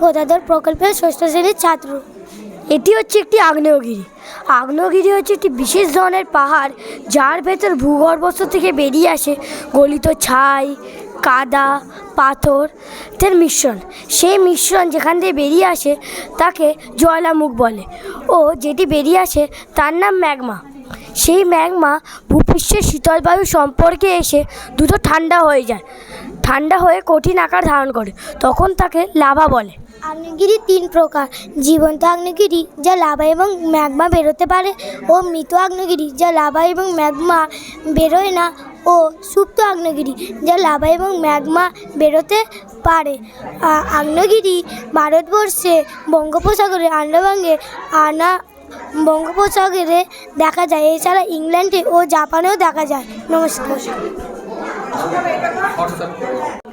গোদাধর প্রকল্পের ষষ্ঠ শ্রেণির ছাত্র। এটি হচ্ছে একটি আগ্নেয়গিরি। আগ্নেয়গিরি হচ্ছে একটি বিশেষ ধরনের পাহাড় যার ভেতর ভূগর্ভস্থ থেকে বেরিয়ে আসে গলিত ছাই, কাদা, পাথর এর মিশ্রণ। সেই মিশ্রণ যেখান থেকে বেরিয়ে আসে তাকে জয়লামুখ বলে ও যেটি বেরিয়ে আসে তার নাম ম্যাগমা। সেই ম্যাগমা ভূপৃষ্ঠের শীতল বায়ু সম্পর্কে এসে দুটো ঠান্ডা হয়ে যায়। ঠান্ডা হয়ে কঠিন আকার ধারণ করে। তখন তাকে লাভা বলে। আগ্নেয়গিরি তিন প্রকার। জীবন্ত আগ্নেয়গিরি, যা লাভা এবং ম্যাগমা বেরোতে পারে, ও মৃত আগ্নেয়গিরি, যা লাভা এবং ম্যাগমা বেরোয় না, ও সুপ্ত আগ্নেয়গিরি, যা লাভা এবং ম্যাগমা বেরোতে পারে। আগ্নেয়গিরি ভারতবর্ষে বঙ্গোপসাগরে আন্ডামানে আনা বঙ্গোপসাগরে দেখা যায়। এছাড়া ইংল্যান্ডে ও জাপানেও দেখা যায়। নমস্কার।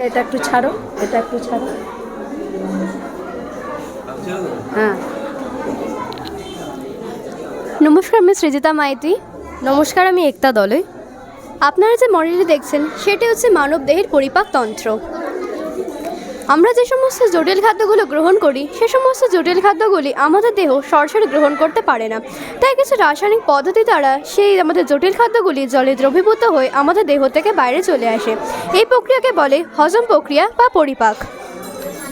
এটা একটু ছাড়ো, এটা একটু ছাড়ো। হ্যাঁ। নমস্কার আমি সৃজিতা মাইতি। নমস্কার আমি একতা দলে। আপনারা যে মডেলটি দেখছেন সেটি হচ্ছে মানবদেহের পরিপাক তন্ত্র। আমরা যে সমস্ত জটিল খাদ্যগুলো গ্রহণ করি সে সমস্ত জটিল খাদ্যগুলি আমাদের দেহ সরাসরি গ্রহণ করতে পারে না। তাই কিছু রাসায়নিক পদ্ধতি দ্বারা সেই আমাদের জটিল খাদ্যগুলি জলে দ্রবীভূত হয়ে আমাদের দেহ থেকে বাইরে চলে আসে। এই প্রক্রিয়াকে বলে হজম প্রক্রিয়া বা পরিপাক।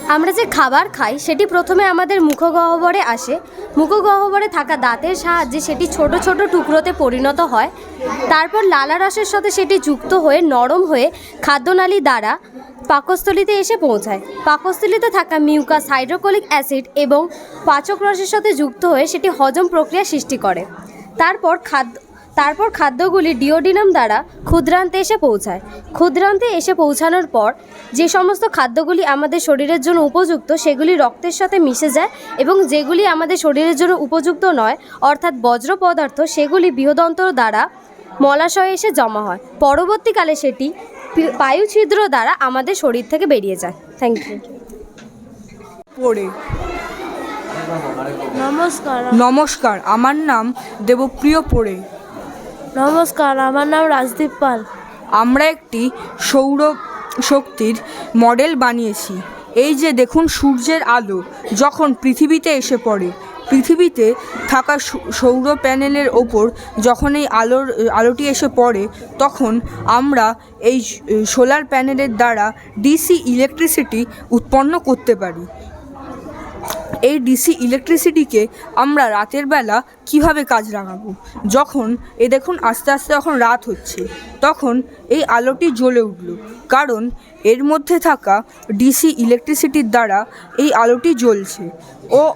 আমরা যে খাবার খাই, সেটি প্রথমে আমাদের মুখগহ্বরে আসে। মুখগহ্বরে থাকা দাঁতের সাহায্যে সেটি ছোট ছোট টুকরোতে পরিণত হয়। তারপর লালা রসের সাথে সেটি যুক্ত হয়ে নরম হয়ে খাদ্যনালী দ্বারা পাকস্থলিতে এসে পৌঁছায়। পাকস্থলিতে থাকা মিউকাস হাইড্রোক্লিক অ্যাসিড এবং পাচক রসের সাথে যুক্ত হয়ে সেটি হজম প্রক্রিয়া সৃষ্টি করে। তারপর খাদ্য তারপর খাদ্যগুলি ডিওডিনাম দ্বারা ক্ষুদ্রান্তে এসে পৌঁছায়। ক্ষুদ্রান্তে এসে পৌঁছানোর পর যে সমস্ত খাদ্যগুলি আমাদের শরীরের জন্য উপযুক্ত সেগুলি রক্তের সাথে মিশে যায় এবং যেগুলি আমাদের শরীরের জন্য উপযুক্ত নয় অর্থাৎ বজ্র পদার্থ সেগুলি বৃহদন্তর দ্বারা মলাশয়ে এসে জমা হয়। পরবর্তীকালে সেটি বায়ু ছিদ্র দ্বারা আমাদের শরীর থেকে বেরিয়ে যায়। থ্যাংক ইউ পড়ে। নমস্কার। নমস্কার আমার নাম দেবপ্রিয় পড়ে। নমস্কার, আমার নাম রাজদীপ পাল। আমরা একটি সৌর শক্তির মডেল বানিয়েছি। এই যে দেখুন সূর্যের আলো, যখন পৃথিবীতে এসে পড়ে, পৃথিবীতে থাকা সৌর প্যানেলের ওপর যখন এই আলোর, আলোটি এসে পড়ে, তখন আমরা এই সোলার প্যানেলের দ্বারা ডিসি ইলেকট্রিসিটি উৎপন্ন করতে পারি। এই ডিসি ইলেকট্রিসিটিকে আমরা রাতের বেলা কীভাবে কাজ লাগাবো? যখন, এ দেখুন, আস্তে আস্তে যখন রাত হচ্ছে, তখন এই আলোটি জ্বলে উঠল। কারণ, এর মধ্যে থাকা ডিসি ইলেকট্রিসিটির দ্বারা এই আলোটি জ্বলছে। ও,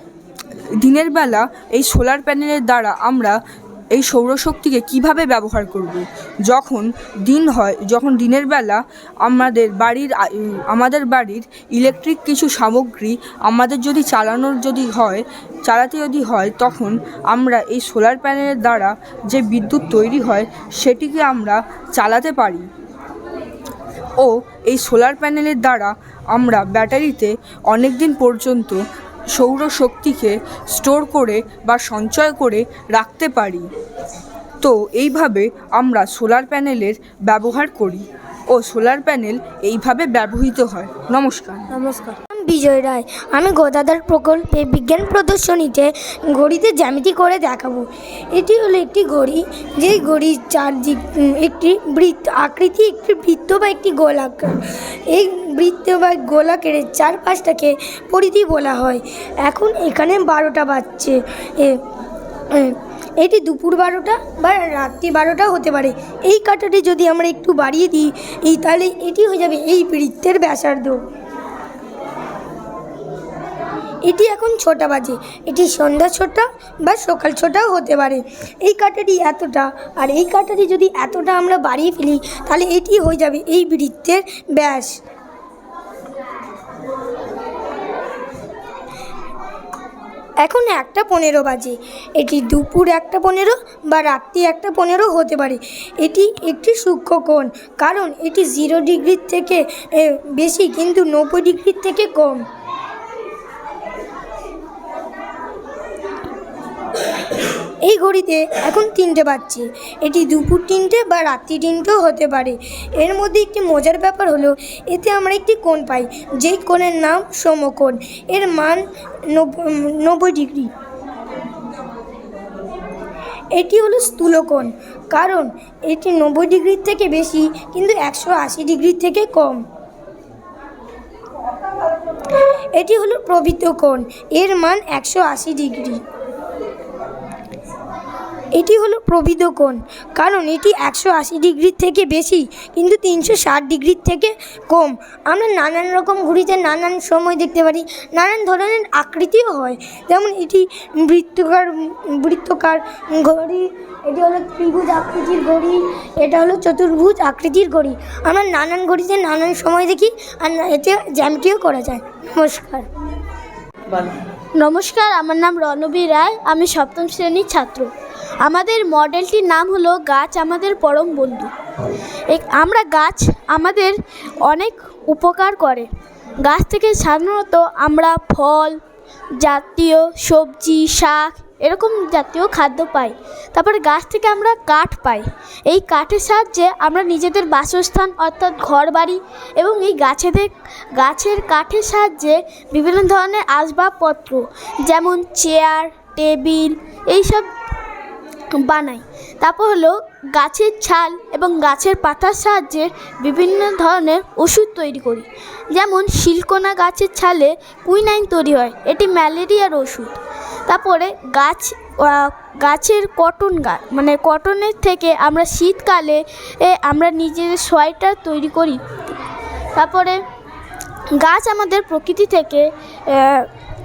দিনের বেলা এই সোলার প্যানেলের দ্বারা আমরা এই সৌরশক্তিকে কীভাবে ব্যবহার করব? যখন দিন হয়, যখন দিনের বেলা আমাদের বাড়ির আমাদের বাড়ির ইলেকট্রিক কিছু সামগ্রী আমাদের যদি চালানোর যদি হয়, চালাতে যদি হয়, তখন আমরা এই সোলার প্যানেলের দ্বারা যে বিদ্যুৎ তৈরি হয়, সেটিকে আমরা চালাতে পারি। ও এই সোলার প্যানেলের দ্বারা আমরা ব্যাটারিতে অনেক দিন পর্যন্ত সৌরশক্তিকে স্টোর করে বা সঞ্চয় করে রাখতে পারি। তো এইভাবে আমরা সোলার প্যানেলের ব্যবহার করি ও সোলার প্যানেল এইভাবে ব্যবহৃত হয়। নমস্কার। নমস্কার বিজয় রায়। আমি গোদাদার প্রকল্পে বিজ্ঞান প্রদর্শনীতে ঘড়িতে জ্যামিতি করে দেখাবো। এটি হলো একটি ঘড়ি, যেই ঘড়ির চারদিক একটি বৃত্ত, আকৃতি একটি বৃত্ত বা একটি গোলাকার। এই বৃত্ত বা গোলাকারের চারপাশটাকে পরিধি বলা হয়। এখন এখানে বারোটা বাজছে। এটি দুপুর বারোটা বা রাত্রি বারোটা হতে পারে। এই কাঁটাটি যদি আমরা একটু বাড়িয়ে দিই, এই তাহলে এটি হয়ে যাবে এই বৃত্তের ব্যাসার্ধ। এটি এখন ছটা বাজে। এটি সন্ধ্যা ছটা বা সকাল ছটাও হতে পারে। এই কাঁটাটি এতটা। আর এই কাঁটাটি যদি এতটা আমরা বাড়িয়ে ফেলি, তাহলে এটি হয়ে যাবে এই বৃত্তের ব্যাস। এখন একটা পনেরো বাজে। এটি দুপুর একটা পনেরো বা রাত্রি একটা পনেরো হতে পারে। এটি একটি সূক্ষ্ম কোণ, কারণ এটি জিরো ডিগ্রির থেকে বেশি, কিন্তু নব্বই ডিগ্রির থেকে কম। এই ঘড়িতে এখন তিনটে বাজছে। এটি দুপুর তিনটে বা রাত্রি তিনটেও হতে পারে। এর মধ্যে একটি মজার ব্যাপার হলো, এতে আমরা একটি কোণ পাই, যেই কোণের নাম সমকোণ। এর মান নব্বই ডিগ্রি। এটি হলো স্থূলকোণ, কারণ এটি নব্বই ডিগ্রির থেকে বেশি, কিন্তু একশো আশি ডিগ্রির থেকে কম। এটি হলো প্রবৃত্ত কোণ, এর মান একশো আশি ডিগ্রি। এটি হলো প্রবিত কোণ। কারণ এটি একশো আশি ডিগ্রির থেকে বেশি কিন্তু তিনশো ষাট ডিগ্রির থেকে কম। আমরা নানান রকম ঘুড়িতে নানান সময় দেখতে পারি নানান ধরনের আকৃতিও হয়। যেমন এটি বৃত্তকার বৃত্তকার ঘড়ি এটি হলো ত্রিভুজ আকৃতির ঘড়ি এটা হলো চতুর্ভুজ আকৃতির ঘড়ি। আমরা নানান ঘড়িতে নানান সময় দেখি আর এতে জ্যামটিও করা যায়। নমস্কার। নমস্কার আমার নাম রণবী রায় আমি সপ্তম শ্রেণির ছাত্র। আমাদের মডেলটির নাম হলো গাছ আমাদের পরম বন্ধু। আমরা গাছ আমাদের অনেক উপকার করে। গাছ থেকে সাধারণত আমরা ফল, জাতীয় সবজি, শাক এরকম জাতীয় খাদ্য পাই। তারপরে গাছ থেকে আমরা কাঠ পাই। এই কাঠের সাহায্যে আমরা নিজেদের বাসস্থান অর্থাৎ ঘর বাড়ি এবং এই গাছেদের, গাছের কাঠের সাহায্যে বিভিন্ন ধরনের আসবাবপত্র যেমন চেয়ার, টেবিল, এইসব বানাই তারপর হলো গাছের ছাল এবং গাছের পাতার সাহায্যে বিভিন্ন ধরনের ওষুধ তৈরি করি। যেমন শিলকোনা গাছের ছালে কুইনাইন তৈরি হয়, এটি ম্যালেরিয়ার ওষুধ। তারপরে গাছ গাছের কটন গাছ মানে কটনের থেকে আমরা শীতকালে আমরা নিজেদের সোয়েটার তৈরি করি। তারপরে গাছ আমাদের প্রকৃতি থেকে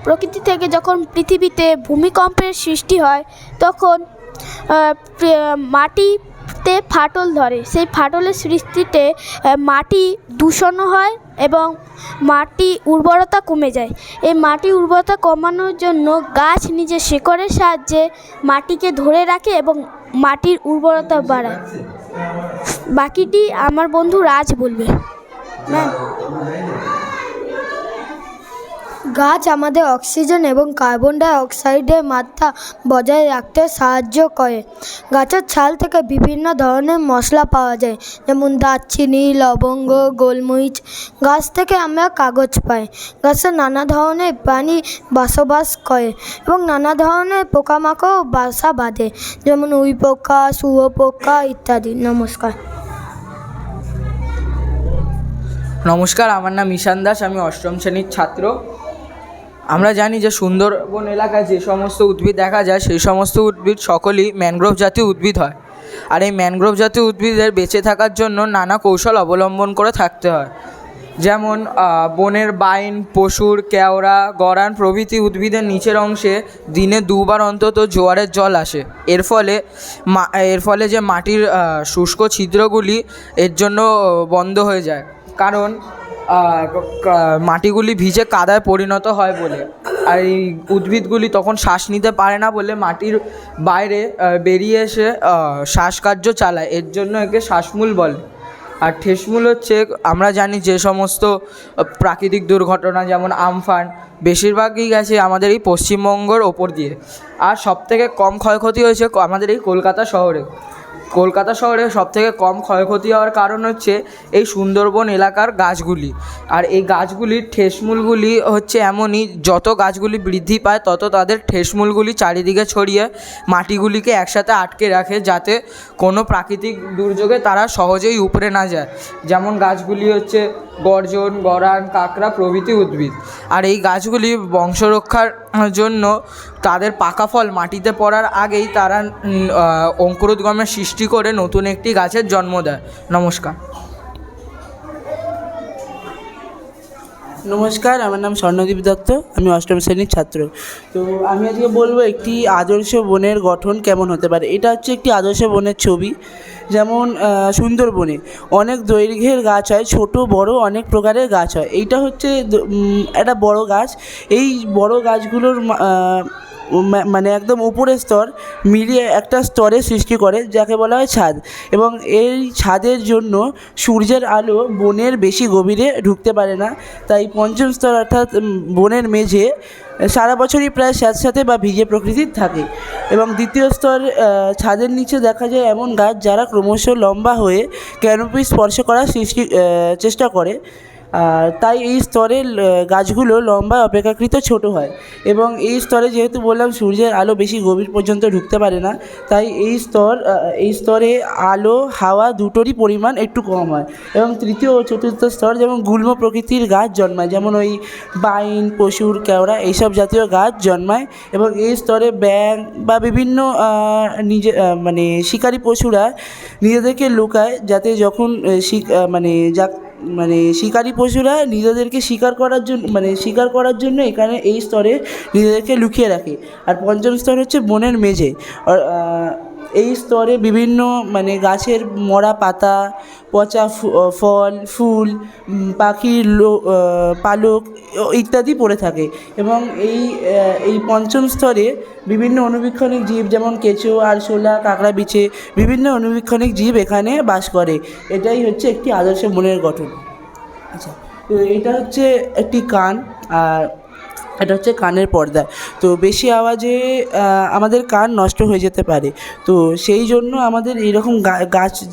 প্রকৃতি থেকে যখন পৃথিবীতে ভূমিকম্পের সৃষ্টি হয়, তখন মাটিতে ফাটল ধরে। সেই ফাটলের সৃষ্টিতে মাটি দূষণ হয় এবং মাটি উর্বরতা কমে যায়। এই মাটি উর্বরতা কমানোর জন্য গাছ নিজের শেকড়ের সাহায্যে মাটিকে ধরে রাখে এবং মাটির উর্বরতা বাড়ায়। বাকিটি আমার বন্ধু রাজ বলবে। ম্যাম গাছ আমাদের অক্সিজেন এবং কার্বন ডাই অক্সাইডের মাত্রা বজায় রাখতে সাহায্য করে। গাছের ছাল থেকে বিভিন্ন ধরনের মশলা পাওয়া যায়, যেমন দারচিনি, লবঙ্গ, গোলমরিচ। গাছ থেকে আমরা কাগজ পাই। গাছে নানা ধরনের প্রাণী বসবাস করে এবং নানা ধরনের পোকামাকড় বাসা বাঁধে, যেমন উই পোকা শুয়োপোকা ইত্যাদি। নমস্কার। নমস্কার, আমার নাম ঈশান দাস, আমি অষ্টম শ্রেণির ছাত্র। আমরা জানি যে সুন্দরবন এলাকায় যে সমস্ত উদ্ভিদ দেখা যায়, সেই সমস্ত উদ্ভিদ সকলই ম্যানগ্রোভ জাতীয় উদ্ভিদ হয়। আর এই ম্যানগ্রোভ জাতীয় উদ্ভিদের বেঁচে থাকার জন্য নানা কৌশল অবলম্বন করে থাকতে হয়। যেমন বনের বাইন, পশুর কেওড়া, গরান প্রভৃতি উদ্ভিদের নিচের অংশে দিনে দুবার অন্তত জোয়ারের জল আসে। এর ফলে এর ফলে যে মাটির শুষ্ক ছিদ্রগুলি এর জন্য বন্ধ হয়ে যায়। কারণ মাটিগুলি ভিজে কাদায় পরিণত হয় বলে। আর এই উদ্ভিদগুলি তখন শ্বাস নিতে পারে না বলে মাটির বাইরে বেরিয়ে এসে শ্বাসকার্য চালায়। এর জন্য একে শ্বাসমূল বলে। আর ঠেসমূল হচ্ছে, আমরা জানি যে সমস্ত প্রাকৃতিক দুর্ঘটনা যেমন আমফান, বেশিরভাগই গেছে আমাদের এই পশ্চিমবঙ্গর ওপর দিয়ে। আর সবথেকে কম ক্ষয়ক্ষতি হয়েছে আমাদের এই কলকাতা শহরে। কলকাতা শহরে সবথেকে কম ক্ষয়ক্ষতি হওয়ার কারণ হচ্ছে এই সুন্দরবন এলাকার গাছগুলি। আর এই গাছগুলির ঠেসমূলগুলি হচ্ছে এমনই, যত গাছগুলি বৃদ্ধি পায় তত তাদের ঠেসমূলগুলি চারিদিকে ছড়িয়ে মাটিগুলিকে একসাথে আটকে রাখে যাতে কোনো প্রাকৃতিক দুর্যোগে তারা সহজেই উপড়ে না যায়। যেমন গাছগুলি হচ্ছে গর্জন, গরান, কাঁকড়া প্রভৃতি উদ্ভিদ। আর এই গাছগুলি বংশরক্ষার জন্য তাদের পাকা ফল মাটিতে পড়ার আগেই তারা অঙ্কুরোদ্গমের সৃষ্টি করে নতুন একটি গাছের জন্ম দেয়। নমস্কার। নমস্কার, আমার নাম স্বর্ণদীপ দত্ত, আমি অষ্টম শ্রেণির ছাত্র। তো আমি আজকে বলব একটি আদর্শ বনের গঠন কেমন হতে পারে। এটা হচ্ছে একটি আদর্শ বনের ছবি। যেমন সুন্দরবনে। অনেক দৈর্ঘ্যের গাছ হয়, ছোট, বড়, অনেক প্রকারের গাছ হয়। এইটা হচ্ছে একটা বড় গাছ। এই বড় গাছগুলোর মানে একদম উপরের স্তর মিলিয়ে একটা স্তরের সৃষ্টি করে, যাকে বলা হয় ছাদ। এবং এই ছাদের জন্য সূর্যের আলো বনের বেশি গভীরে ঢুকতে পারে না। তাই পঞ্চম স্তর অর্থাৎ বনের মেঝে সারা বছরই প্রায় স্যাঁতস্যাঁতে বা ভিজে প্রকৃতির থাকে। এবং দ্বিতীয় স্তর ছাদের নিচে দেখা যায় এমন গাছ যারা ক্রমশ লম্বা হয়ে ক্যানোপি স্পর্শ করার সৃষ্টি চেষ্টা করে। আর তাই এই স্তরের গাছগুলো লম্বা, অপেক্ষাকৃত ছোট হয়। এবং এই স্তরে যেহেতু বললাম, সূর্যের আলো বেশি গভীর পর্যন্ত ঢুকতে পারে না, তাই এই স্তর এই স্তরে আলো, হাওয়া দুটোরই পরিমাণ একটু কম হয়। এবং তৃতীয় ও চতুর্থ স্তর যেমন গুল্ম প্রকৃতির গাছ জন্মায়, যেমন ওই বাইন, পশুর কেওড়া, এইসব জাতীয় গাছ জন্মায়। এবং এই স্তরে ব্যাং বা বিভিন্ন নিজে মানে শিকারী পশুরা নিজেদেরকে লুকায়, যাতে যখন মানে যা মানে শিকারী পশুরা নিজেদেরকে শিকার করার জন্য মানে শিকার করার জন্য এখানে এই স্তরে নিজেদেরকে লুকিয়ে রাখে। আর পঞ্চম স্তর হচ্ছে বনের মেঝে। এই স্তরে বিভিন্ন মানে গাছের মরা পাতা, পচা ফল, ফুল পাখির পালক ইত্যাদি পড়ে থাকে এবং এই এই পঞ্চম স্তরে বিভিন্ন অনুবীক্ষণিক জীব যেমন কেঁচো, আরশোলা, কাঁকড়া, বিছে, বিভিন্ন অনুবীক্ষণিক জীব এখানে বাস করে। এটাই হচ্ছে একটি আদর্শ মনের গঠন। আচ্ছা তো এটা হচ্ছে একটি কান, আর এটা হচ্ছে কানের পর্দা। তো বেশি আওয়াজে আমাদের কান নষ্ট হয়ে যেতে পারে। তো সেই জন্য আমাদের এইরকম গা- গাছ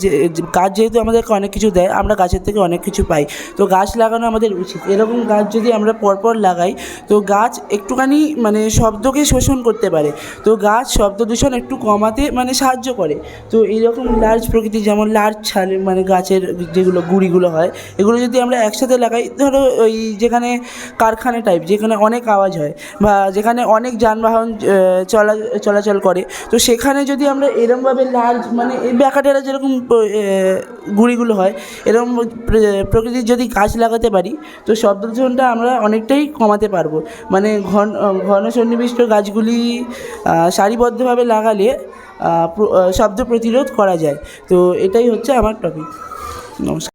গাছ যেহেতু আমাদেরকে অনেক কিছু দেয়, আমরা গাছের থেকে অনেক কিছু পাই। তো গাছ লাগানো আমাদের উচিত। এরকম গাছ যদি আমরা পরপর লাগাই, তো গাছ একটুখানি মানে শব্দকে শোষণ করতে পারে। তো গাছ শব্দ দূষণ একটু কমাতে মানে সাহায্য করে। তো এইরকম লার্জ প্রকৃতি যেমন লার্জ ছাল মানে গাছের যেগুলো, গুঁড়িগুলো হয়, এগুলো যদি আমরা একসাথে লাগাই, ধরো ওই যেখানে কারখানা টাইপ যেখানে অনেক আওয়াজ হয় বা যেখানে অনেক যানবাহন চলা, চলাচল করে। তো সেখানে যদি আমরা এরমভাবে লার্জ মানে এই ব্যাকাটেরা যেরকম গুঁড়িগুলো হয়, এরকম প্রকৃতির যদি গাছ লাগাতে পারি, তো শব্দ দূষণটা আমরা অনেকটাই কমাতে পারব। মানে ঘন ঘন সন্নিবিষ্ট গাছগুলি সারিবদ্ধভাবে লাগালে শব্দ প্রতিরোধ করা যায়। তো এটাই হচ্ছে আমার টপিক নমস্কার।